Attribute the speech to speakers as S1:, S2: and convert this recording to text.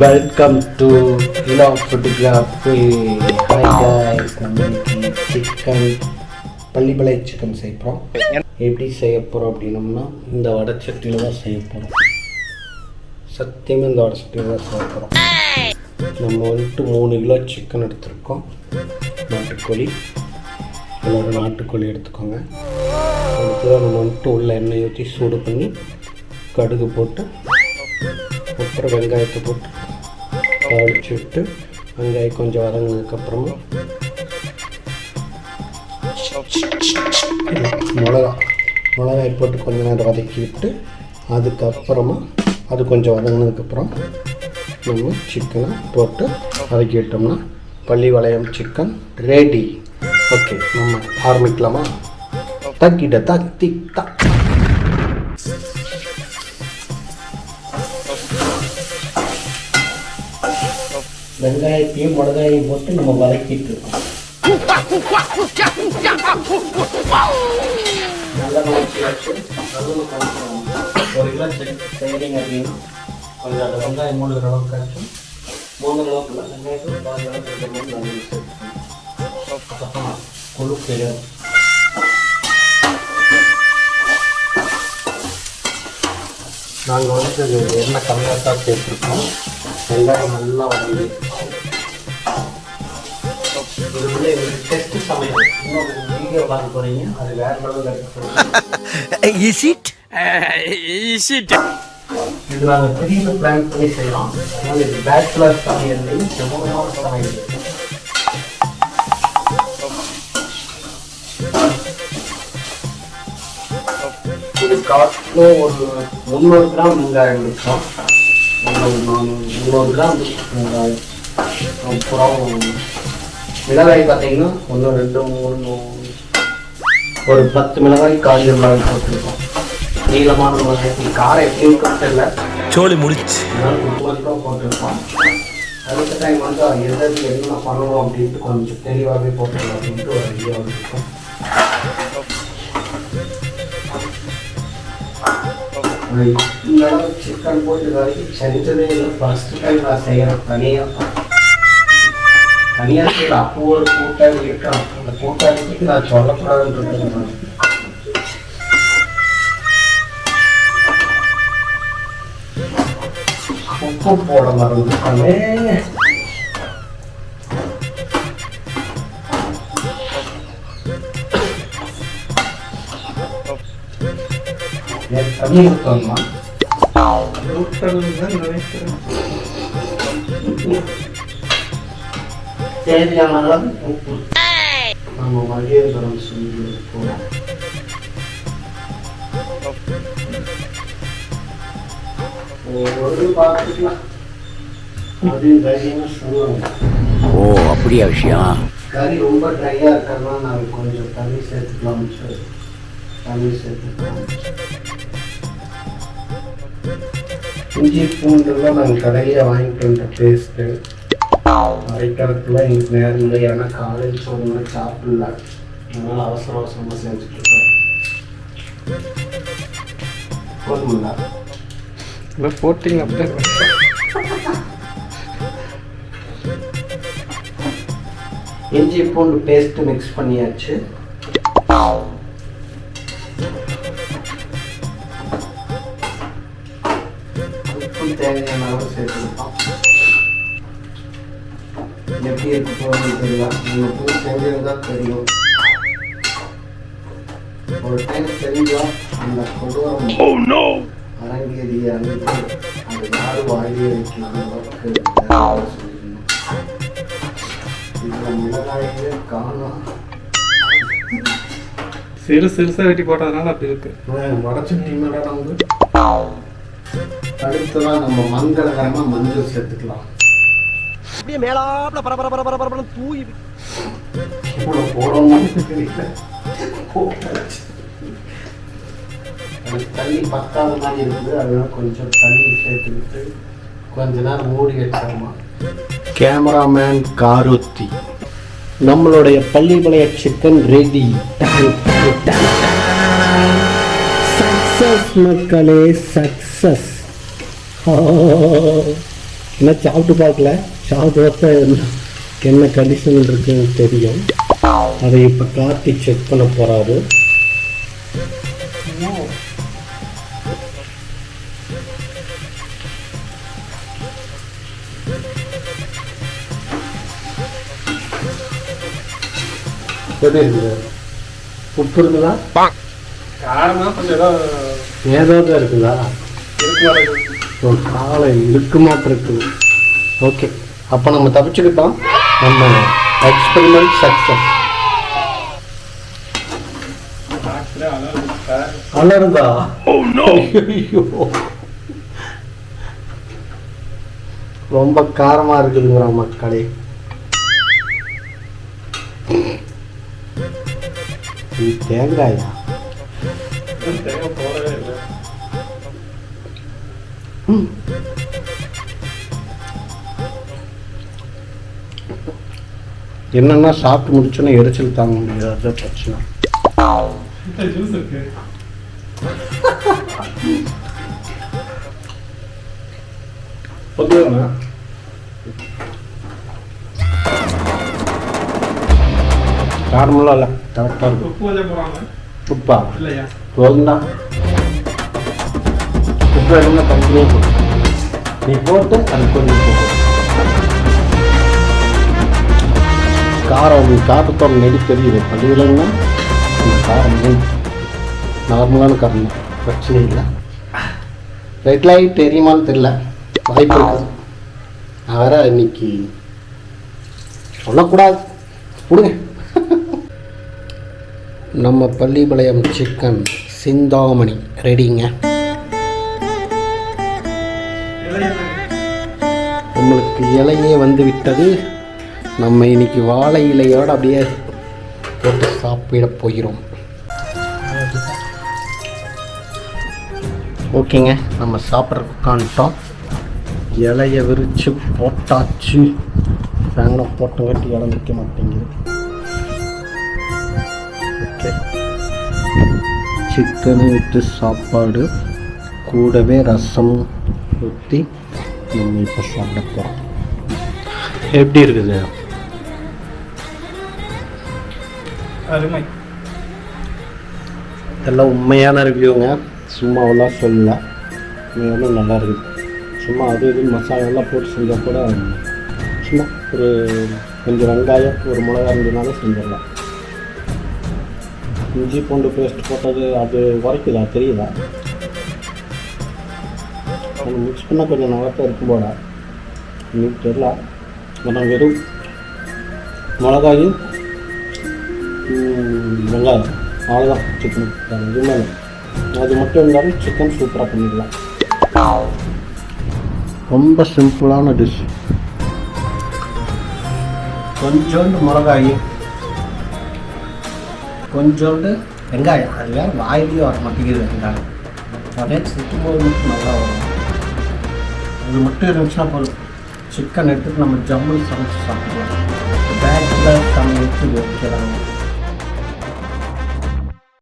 S1: Welcome to Ila photography hi guys நம்ம இன்னைக்கு chicken பள்ளிப்பளை chicken செய்ய போகிறோம் எப்படி செய்ய போகிறோம் அப்படின்னம்னா இந்த வடச்சட்டியில் தான் செய்ய போகிறோம் சத்தியமாக இந்த வடச்சட்டியில் தான் செய்ய போகிறோம் நம்ம வந்துட்டு மூணு கிலோ சிக்கன் எடுத்திருக்கோம். நாட்டுக்கோழி. எல்லோரும் நாட்டுக்கோழி எடுத்துக்கோங்க. அடுத்து நம்ம வந்துட்டு உள்ள எண்ணெய் ஊற்றி சூடு பண்ணி கடுகு போட்டு அப்புறம் வெங்காயத்தை போட்டு தாளிச்சு விட்டு வெங்காயம் கொஞ்சம் வதங்கினதுக்கப்புறமா மிளகா மிளகாய் போட்டு கொஞ்ச நேரம் வதக்கி விட்டு அதுக்கப்புறமா அது கொஞ்சம் வதங்கினதுக்கப்புறம் நம்ம சிக்கனை போட்டு வதக்கி விட்டோம்னா பள்ளி வளையம் சிக்கன் ரெடி ஓகே நம்ம ஆரம்பிக்கலாமா? தக்கிட்ட தத்தி தக் வெங்காயத்தையும் மிளகாயையும் போட்டு நம்ம வதக்கிட்டு இருக்கோம். நல்லா ஒரு கிலோ சிக்கன் செய்கிறீங்க அப்படின்னா கொஞ்சம் அந்த வெங்காயம் மூணு அளவுக்கு கிடைக்கும் மூணு அளவுக்கு இல்லை வெங்காயத்தில் பாதி அளவுக்கு இருக்கிற மாதிரி நடுவில் சேர்த்துக்கணும் அப்புறமா கொழுப்பு நாங்கள் வந்து எண்ணெய் கம்மியாக தான் சேர்த்துருக்கோம். வெங்காயம் நல்லா வந்து எங்களுக்கு டெஸ்ட் சமையல் இன்னும் வீடியோ பார்க்க போகிறீங்க அது வேற லெவலில் இருக்கு
S2: Is it? is it?
S1: இது நாங்கள் பிளான் பண்ணி அதனால இது பேச்சுலர் சமையல்லையும் செம்மமான சமையல் இது காட்டில் ஒரு முந்நூறு கிராம் வெங்காயம் நானூறு முந்நூறு கிராம் வெங்காயம் அப்புறம் மிளகாய் பார்த்தீங்கன்னா ஒன்று ரெண்டு மூணு ஒரு பத்து மிளகாய் காய்கறி மிளகாய் போட்டிருக்கோம். நீளமான மிளகாய். காரம் எப்படி இருக்கும் தெரியல.
S2: சோழி முடிச்சு.
S1: போட்டிருக்கோம். அடுத்த டைம் வந்து எது எது என்ன பண்ணணும் அப்படின்ட்டு கொஞ்சம் தெளிவாகவே போட்டுருக்கோம் அப்படின்ட்டு ஒரு ஐடியா இருக்கும் சிக்கன் போட்டு வரைக்கும் செஞ்சதே இல்லை. ஃபர்ஸ்ட் டைம் நான் செய்கிறேன் தனியாக தனியாக செய்யல அப்போ ஒரு கூட்டாளி இருக்கான் அந்த கூட்டாளிக்கு நான் சொல்லக்கூடாதுன்னு இருக்கேன் உப்பு போட மறந்துட்டானே ஏன் தண்ணி ஊற்றணுமா ஊற்றணும் தான் நினைக்கிறேன் தேவையான அளவு உப்பு. நம்ம மகேந்திரம் சொல்லி போகிறோம்
S2: ஓ அப்படியா விஷயம்?
S1: கறி ரொம்ப ட்ரையாக இருக்கிறதுனால நாங்கள் கொஞ்சம் தண்ணி சேர்த்துக்கலாம் தண்ணி சேர்த்துக்கலாம். இஞ்சி பூண்டுலாம் நாங்கள் கடையில் வாங்கிட்டு வந்த பேஸ்ட்டு நேரம் இல்லை ஏன்னா காலையில் சோறுனா சாப்பிடல. அதனால் அவசர அவசரமாக செஞ்சுட்ருக்கோம் போதுமில்ல?
S3: போட்டிங்க அப்படியே.
S1: இஞ்சி பூண்டு பேஸ்ட் மிக்ஸ் பண்ணியாச்சு. போகிறது தெரியல உங்களுக்கு செஞ்சிருந்தா தெரியும் ஒரு டைம் செஞ்சா அந்த கொடூரம் அரங்கேறி அன்று அது யாரு வாயிலே இதில் மிளகாயே காணும்
S3: சிறு சிறுசா வெட்டி போட்டதுனால அப்படி இருக்கு.
S1: வடச்சட்டி மேலே வந்து அடுத்ததான் நம்ம மங்களகரமாக மஞ்சள் சேர்த்துக்கலாம்.
S2: அப்படியே மேலாப்ல பரபர பரபர பரபர தூய்
S1: தண்ணி பத்தாத மாதிரி இருக்குது. அதனால கொஞ்சம் தண்ணி சேர்த்துக்கிட்டு கொஞ்ச நேரம் மூடி வச்சிடலாம் கேமராமேன் காருத்தி நம்மளுடைய பள்ளிப்பாளைய சிக்கன் ரெடி சக்சஸ் மக்களே சக்சஸ் இன்னும் சாப்பிட்டு பார்க்கல? பார்த்தா என்ன- என்ன கண்டிஷன் இருக்குன்னு தெரியும். அதை இப்போ கார்த்தி செக் பண்ண போகிறாரு எப்படி இருக்குது உப்பு இருக்குதா
S3: காரமாக கொஞ்சம் ஏதோ
S1: இருக்குதா? காலை இருக்கு ஓகே. அப்போ நம்ம தப்பிச்சுக்கிட்டோம். நம்ம எக்ஸ்பெரிமெண்ட் சக்ஸஸ். அலருதா ரொம்ப காரமா இருக்குதுங்கிற மக்களே. இது தேங்காயா?
S3: தேங்காய் போடவே இல்லை.
S1: என்னன்னா சாப்பிட்டு முடிச்சோன்னே எரிச்சல் தாங்க முடியாது. பிரச்சனை.
S3: பொதுவாக
S1: காரமெல்லாம் இல்லை. கரெக்டாக இருக்கும்
S3: உப்பு இல்லையா?
S1: உப்பு வேணும்னா நீ போட்டு அது கொஞ்சம் போட்டு காரம் நீ காரத்தோட நெடி தெரியுது? பள்ளியிலன்னா இந்த காரம் நார்மலான காரம் தான். பிரச்சனை இல்லை. ரெட் லைட் தெரியுமான்னு தெரியல. வாய்ப்பு இருக்குது நான் வேற இன்னைக்கு சொல்லக்கூடாது. கொடுங்க நம்ம பள்ளிபாளையம் சிக்கன் சிந்தாமணி. ரெடிங்க நம்மளுக்கு இலையே வந்து விட்டது. நம்ம இன்னைக்கு வாழை இலையோடு அப்படியே போட்டு சாப்பிட போகிறோம். ஓகேங்க நம்ம சாப்பிட்றதுக்கு உட்காந்துட்டோம். இலையை விரித்து போட்டாச்சு. ஃபேனை போட்டங்காட்டி இலை நிற்க மாட்டேங்குது. ஓகே. சிக்கனை விட்டு சாப்பாடு கூடவே ரசம் ஊற்றி நம்ம இப்போ சாப்பிட போகிறோம் எப்படி இருக்குது?
S3: அருமை.
S1: இதெல்லாம் உண்மையான ரிவ்யூங்க சும்மாவெல்லாம் சொல்லல. உண்மையான நல்லா இருக்குது சும்மா அது இது மசாலாலாம் போட்டு செஞ்சால் கூட சும்மா ஒரு கொஞ்சம் வெங்காயம் ஒரு மிளகா இருந்ததுனால செஞ்சிடலாம். இஞ்சி பூண்டு பேஸ்ட் போட்டது அது உரைக்குதா தெரியுதா? அது மிக்ஸ் பண்ணால் கொஞ்சம் நல்லா தான் இருக்கும் போல. இன்னும் தெரில ஆனால் வெறும் மிளகாயும் வெங்காயம். அவ்வளோதான் சிக்கன் எதுவுமே இல்லை. அது மட்டும் இருந்தாலும் சிக்கன் சூப்பராக பண்ணிடலாம். ரொம்ப சிம்பிளான டிஷ் கொஞ்சோண்டு மிளகாயும் கொஞ்சோண்டு வெங்காயம். அது வேறு வாயிலையும் வர மாட்டேங்குது வெங்காயம். அதே சிக்கும்போது மட்டும் நல்லா வரும். அது மட்டும் இருந்துச்சுன்னா போதும். சிக்கன் எடுத்துட்டு நம்ம ஜம்முன்னு சமைச்சு சாப்பிடலாம். பேக்கில் சமைச்சு வைக்கிறாங்க.